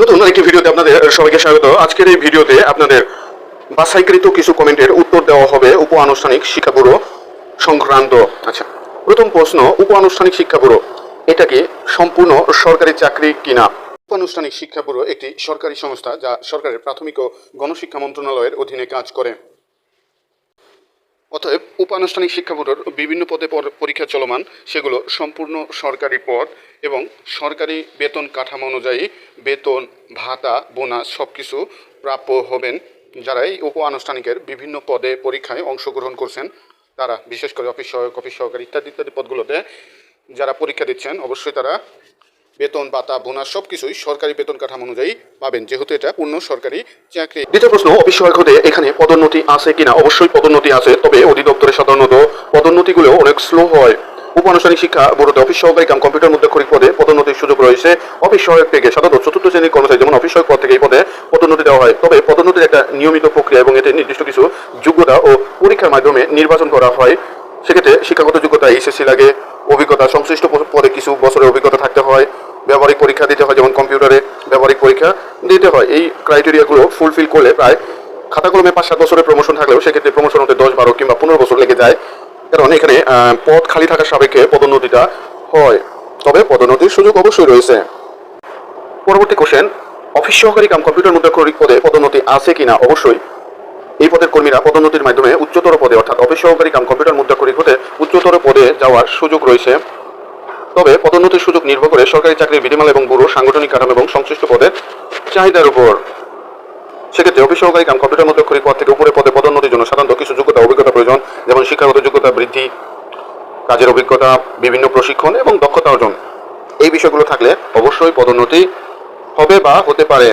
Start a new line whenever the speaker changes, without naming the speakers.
নতুন একটি ভিডিওতে আপনাদের সবাইকে স্বাগত। আজকের এই ভিডিওতে আপনাদের বাসাইকৃত কিছু কমেন্টের উত্তর দেওয়া হবে উপ আনুষ্ঠানিক শিক্ষা ব্যুরো সংক্রান্ত। আচ্ছা প্রথম প্রশ্ন উপ আনুষ্ঠানিক শিক্ষা ব্যুরো এটা কি সম্পূর্ণ সরকারি চাকরি কিনা? উপানুষ্ঠানিক শিক্ষা ব্যুরো একটি সরকারি সংস্থা যা সরকারের প্রাথমিক ও গণশিক্ষা মন্ত্রণালয়ের অধীনে কাজ করে। অতএব উপানুষ্ঠানিক শিক্ষা বোর্ডের বিভিন্ন পদে পর- পরীক্ষা চলমান, সেগুলো সম্পূর্ণ সরকারি পদ এবং সরকারি বেতন কাঠামো অনুযায়ী বেতন, ভাতা, বোনাস সব কিছু প্রাপ্য হবেন। যারা এই উপ আনুষ্ঠানিকের বিভিন্ন পদে পরীক্ষায় অংশগ্রহণ করছেন, তারা বিশেষ করে অফিস সহায়ক অফিস সহকারী ইত্যাদি ইত্যাদি পদগুলোতে যারা পরীক্ষা দিচ্ছেন, অবশ্যই তারা বেতন, ভাতা, বোনাস সব কিছুই সরকারি বেতন কাঠামো অনুযায়ী পাবেন। যেহেতু এটা পূর্ণ সরকারি চাকরি। দ্বিতীয় প্রশ্ন, অফিস সহায়ক এখানে পদোন্নতি আছে কিনা? অবশ্যই পদোন্নতি আছে, তবে অধিদপ্তরে সাধারণত পদোন্নতিগুলো অনেক স্লো হয়। উপানুষ্ঠানিক শিক্ষা বোর্ডে অফিস সহকারী কাম কম্পিউটার মধ্যে খরিক পদে পদোন্নতির সুযোগ রয়েছে। অফিস সহায়ক থেকে সাধারণত চতুর্থ শ্রেণির কর্মচারী যেমন অফিস সহায়ক পদ থেকে এই পদে পদোন্নতি দেওয়া হয়। তবে পদোন্নতির একটা নিয়মিত প্রক্রিয়া এবং এতে নির্দিষ্ট কিছু যোগ্যতা ও পরীক্ষার মাধ্যমে নির্বাচন করা হয়। সেক্ষেত্রে শিক্ষাগত যোগ্যতা, এইচএসসি লাগে অভিজ্ঞতা, সংশ্লিষ্ট পদে কিছু বছরের অভিজ্ঞতা থাকতে হয়, ব্যবহারিক পরীক্ষা দিতে হয়, যেমন কম্পিউটারে ব্যবহারিক পরীক্ষা দিতে হয়। এই ক্রাইটেরিয়াগুলো ফুলফিল করলে প্রায় খাতা কলমে পাঁচ সাত বছরের প্রমোশন থাকলেও সেক্ষেত্রে প্রমোশন হতে দশ, বারো কিংবা পনেরো বছর লেগে যায়। কারণ এখানে পদ খালি থাকার সাপেক্ষে পদোন্নতিটা হয়। তবে পদোন্নতির সুযোগ অবশ্যই রয়েছে। পরবর্তী কোশ্চেন অফিস সহকারী কাম কম্পিউটার মুদ্রাক্ষরিক পদে পদোন্নতি আছে কিনা? অবশ্যই এই পদের কর্মীরা পদোন্নতির মাধ্যমে উচ্চতর পদে, অর্থাৎ অফিস সহকারী কাম কম্পিউটার মুদ্রা করিক হতে উচ্চতর পদে যাওয়ার সুযোগ রয়েছে। তবে পদোন্নতির সুযোগ নির্ভর করে সরকারি চাকরির বিধিমালা এবং ব্যুরো, সাংগঠনিক কাঠামো এবং সংশ্লিষ্ট পদের চাহিদার উপর। সেক্ষেত্রে অফিস সহকারী কাম কম্পিউটার মধ্যে পদ থেকে উপরে পদে পদোন্নতির জন্য সাধারণত কিছু যোগ্যতা, অভিজ্ঞতা প্রয়োজন, যেমন শিক্ষাগত যোগ্যতা বৃদ্ধি, কাজের অভিজ্ঞতা, বিভিন্ন প্রশিক্ষণ এবং দক্ষতা অর্জন। এই বিষয়গুলো থাকলে অবশ্যই পদোন্নতি হবে বা হতে পারে।